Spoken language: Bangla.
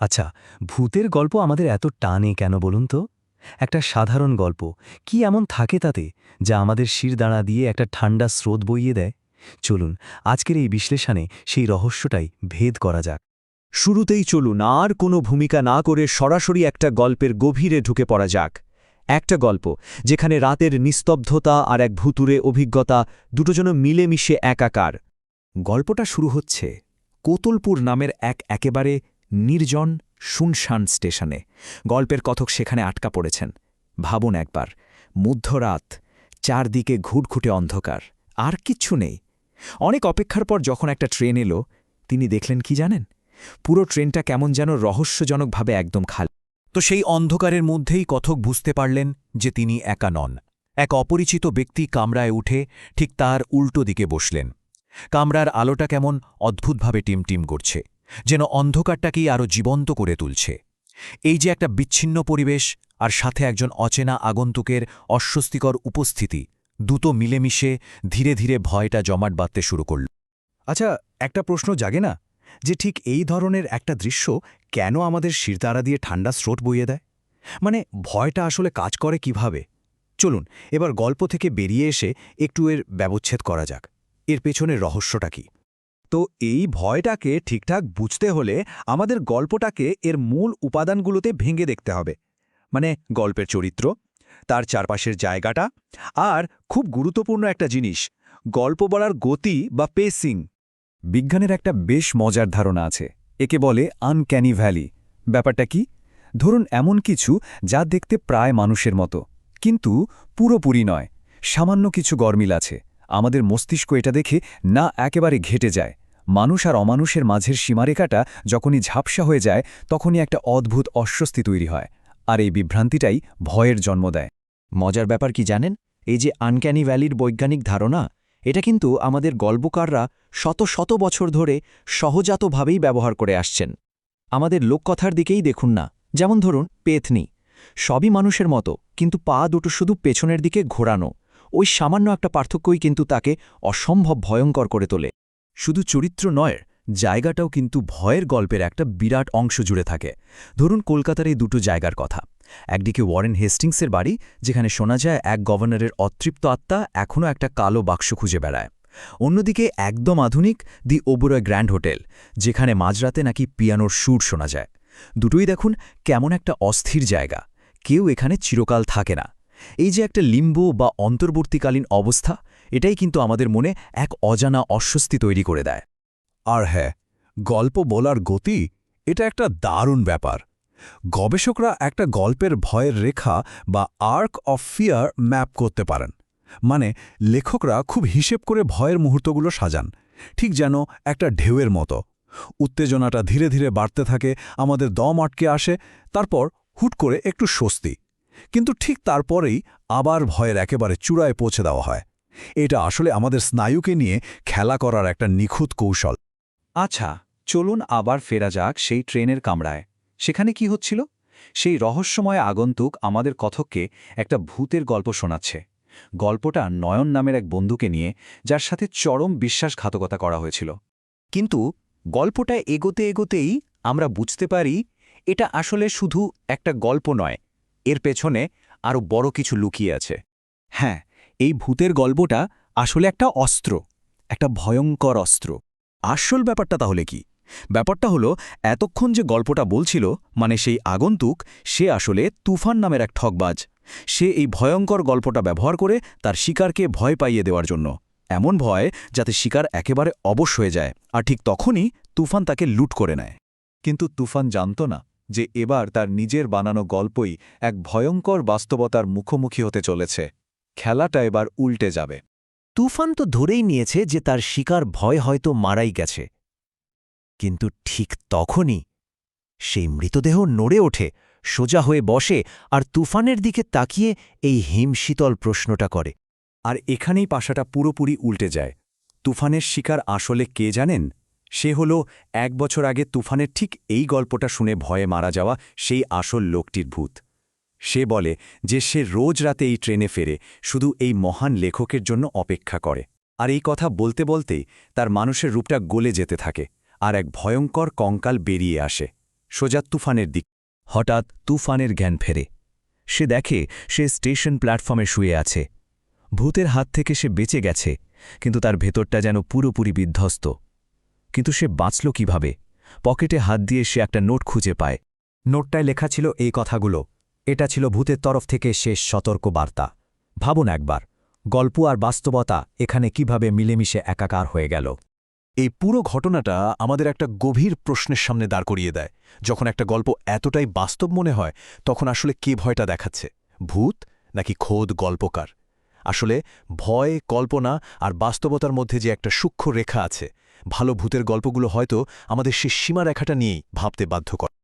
আচ্ছা ভূতের গল্প আমাদের এত টানে কেন বলুন তো? একটা সাধারণ গল্প, কি এমন থাকে তাতে, যা আমাদের শিরদাঁড়া দিয়ে একটা ঠান্ডা স্রোত বইয়ে দেয়? চলুন, আজকের এই বিশ্লেষণে সেই রহস্যটাই ভেদ করা যাক। শুরুতেই চলুন, আর কোনো ভূমিকা না করে সরাসরি একটা গল্পের গভীরে ঢুকে পড়া যাক। একটা গল্প, যেখানে রাতের নিস্তব্ধতা আর এক ভুতুরে অভিজ্ঞতা দুটো যেন মিলেমিশে একাকার। গল্পটা শুরু হচ্ছে, কোতলপুর নামের এক একেবারে নির্জন শুনশান স্টেশনে। গল্পের কথক সেখানে আটকা পড়েছেন। ভাবুন একবার, মধ্যরাত, চারদিকে ঘুটঘুটে অন্ধকার, আর কিচ্ছু নেই। অনেক অপেক্ষার পর যখন একটা ট্রেন এলো, তিনি দেখলেন কি জানেন? পুরো ট্রেনটা কেমন যেন রহস্যজনকভাবে একদম খালি। তো সেই অন্ধকারের মধ্যেই কথক বুঝতে পারলেন যে তিনি একা নন। এক অপরিচিত ব্যক্তি কামরায় উঠে ঠিক তার উল্টো দিকে বসলেন। কামরার আলোটা কেমন অদ্ভুতভাবে টিমটিম করছে। যেন অন্ধকারটাকেই আরও জীবন্ত করে তুলছে। এই যে একটা বিচ্ছিন্ন পরিবেশ আর সাথে একজন অচেনা আগন্তুকের অস্বস্তিকর উপস্থিতি, দুটো মিলেমিশে ধীরে ধীরে ভয়টা জমাট বাঁধতে শুরু করল। আচ্ছা একটা প্রশ্ন জাগে না? যে ঠিক এই ধরনের একটা দৃশ্য কেন আমাদের শিরতারা দিয়ে ঠান্ডা স্রোত বইয়ে দেয়? মানে ভয়টা আসলে কাজ করে কীভাবে? চলুন, এবার গল্প থেকে বেরিয়ে এসে একটু এর ব্যবচ্ছেদ করা যাক। এর পেছনের রহস্যটা কি? তো এই ভয়টাকে ঠিকঠাক বুঝতে হলে আমাদের গল্পটাকে এর মূল উপাদানগুলোতে ভেঙে দেখতে হবে। মানে গল্পের চরিত্র, তার চারপাশের জায়গাটা আর খুব গুরুত্বপূর্ণ একটা জিনিস, গল্প বলার গতি বা পেসিং বিজ্ঞানের একটা বেশ মজার ধারণা আছে, একে বলে আনক্যানি ভ্যালি ব্যাপারটা কি? ধরুন এমন কিছু যা দেখতে প্রায় মানুষের মতো, কিন্তু পুরোপুরি নয়, সামান্য কিছু গরমিল আছে। আমাদের মস্তিষ্ক এটা দেখে না একেবারে ঘেটে যায়। মানুষ আর অমানুষের মাঝের সীমারেখাটা যখনই ঝাপসা হয়ে যায়, তখনই একটা অদ্ভুত অস্বস্তি তৈরি হয়, আর এই বিভ্রান্তিটাই ভয়ের জন্ম দেয়। মজার ব্যাপার কি জানেন? এই যে আনক্যানি ভ্যালির বৈজ্ঞানিক ধারণা, এটা কিন্তু আমাদের গল্পকাররা শত শত বছর ধরে সহজাতভাবেই ব্যবহার করে আসছেন। আমাদের লোককথার দিকেই দেখুন না, যেমন ধরুন পেথনি। সবই মানুষের মতো, কিন্তু পা দুটো শুধু পেছনের দিকে ঘোরানো। ওই সামান্য একটা পার্থক্যই কিন্তু তাকে অসম্ভব ভয়ঙ্কর করে তোলে। শুধু চরিত্র নয়, জায়গাটাও কিন্তু ভয়ের গল্পের একটা বিরাট অংশ জুড়ে থাকে। ধরুন কলকাতার এই দুটো জায়গার কথা। একদিকে ওয়ারেন হেস্টিংসের বাড়ি, যেখানে শোনা যায় এক গভর্নরের অতৃপ্ত আত্মা এখনও একটা কালো বাক্স খুঁজে বেড়ায়। অন্যদিকে একদম আধুনিক, দি ওবরয় গ্র্যান্ড হোটেল, যেখানে মাঝরাতে নাকি পিয়ানোর সুর শোনা যায়। দুটোই দেখুন কেমন একটা অস্থির জায়গা। কেউ এখানে চিরকাল থাকে না। এই যে একটা লিম্ব বা অন্তর্বর্তীকালীন অবস্থা, এটাই কিন্তু আমাদের মনে এক অজানা অস্বস্তি তৈরি করে দেয়। আর হ্যাঁ গল্প বলার গতি, এটা একটা দারুণ ব্যাপার। গবেষকরা একটা গল্পের ভয়ের রেখা বা আর্ক অফ ফিয়ার ম্যাপ করতে পারেন। মানে লেখকরা খুব হিসেব করে ভয়ের মুহূর্তগুলো সাজান, ঠিক যেন একটা ঢেউয়ের মতো। উত্তেজনাটা ধীরে ধীরে বাড়তে থাকে, আমাদের দম আটকে আসে, তারপর হুট করে একটু স্বস্তি। কিন্তু ঠিক তারপরেই আবার ভয়ের একেবারে চূড়ায় পৌঁছে দেওয়া হয়। এটা আসলে আমাদের স্নায়ুকে নিয়ে খেলা করার একটা নিখুঁত কৌশল। আচ্ছা চলুন আবার ফেরা যাক সেই ট্রেনের কামরায়। সেখানে কি হচ্ছিল? সেই রহস্যময় আগন্তুক আমাদের কথককে একটা ভূতের গল্প শোনাচ্ছে। গল্পটা নয়ন নামের এক বন্ধুকে নিয়ে, যার সাথে চরম বিশ্বাসঘাতকতা করা হয়েছিল। কিন্তু গল্পটা এগোতে এগোতেই আমরা বুঝতে পারি, এটা আসলে শুধু একটা গল্প নয় এর পেছনে আরও বড় কিছু লুকিয়ে আছে। হ্যাঁ এই ভূতের গল্পটা আসলে একটা অস্ত্র, একটা ভয়ঙ্কর অস্ত্র। আসল ব্যাপারটা তাহলে কি? ব্যাপারটা হলো, এতক্ষণ যে গল্পটা বলছিল মানে সেই আগন্তুক, সে আসলে তুফান নামের এক ঠকবাজ সে এই ভয়ঙ্কর গল্পটা ব্যবহার করে তার শিকারকে ভয় পাইয়ে দেওয়ার জন্য। এমন ভয় যাতে শিকার একেবারে অবশ হয়ে যায়, আর ঠিক তখনই তুফান তাকে লুট করে নেয়। কিন্তু তুফান জানত না। যে এবার তার নিজের বানানো গল্পই এক ভয়ঙ্কর বাস্তবতার মুখোমুখি হতে চলেছে। খেলাটা এবার উল্টে যাবে। তুফান তো ধরেই নিয়েছে যে তার শিকার ভয় হয়তো মারাই গেছে। কিন্তু ঠিক তখনই সেই মৃতদেহ নড়ে ওঠে, সোজা হয়ে বসে আর তুফানের দিকে তাকিয়ে এই হিমশীতল প্রশ্নটা করে। আর এখানেই পাশাটা পুরোপুরি উল্টে যায়। তুফানের শিকার আসলে কে জানেন? সে হল এক বছর আগে তুফানের ঠিক এই গল্পটা শুনে ভয়ে মারা যাওয়া সেই আসল লোকটির ভূত। সে বলে যে সে রোজ রাতে এই ট্রেনে ফেরে, শুধু এই মহান লেখকের জন্য অপেক্ষা করে। আর এই কথা বলতে বলতেই তার মানুষের রূপটা গলে যেতে থাকে আর এক ভয়ঙ্কর কঙ্কাল বেরিয়ে আসে সোজা তুফানের দিক। হঠাৎ তুফানের জ্ঞান ফেরে। সে দেখে সে স্টেশন প্ল্যাটফর্মে শুয়ে আছে। ভূতের হাত থেকে সে বেঁচে গেছে, কিন্তু তার ভেতরটা যেন পুরোপুরি বিধ্বস্ত। কিন্তু সে বাঁচল কীভাবে? পকেটে হাত দিয়ে সে একটা নোট খুঁজে পায়। নোটটায় লেখা ছিল এই কথাগুলো। এটা ছিল ভূতের তরফ থেকে শেষ সতর্ক বার্তা ভাবুন একবার, গল্প আর বাস্তবতা এখানে কীভাবে মিলেমিশে একাকার হয়ে গেল। এই পুরো ঘটনাটা আমাদের একটা গভীর প্রশ্নের সামনে দাঁড় করিয়ে দেয়। যখন একটা গল্প এতটাই বাস্তব মনে হয়, তখন আসলে কে ভয়টা দেখাচ্ছে? ভূত নাকি খোদ গল্পকার? আসলে ভয়, কল্পনা আর বাস্তবতার মধ্যে যে একটা সূক্ষ্ম রেখা আছে ভালো ভূতের গল্পগুলো হয়তো আমাদের সে সীমারেখাটা নিয়েই ভাবতে বাধ্য করে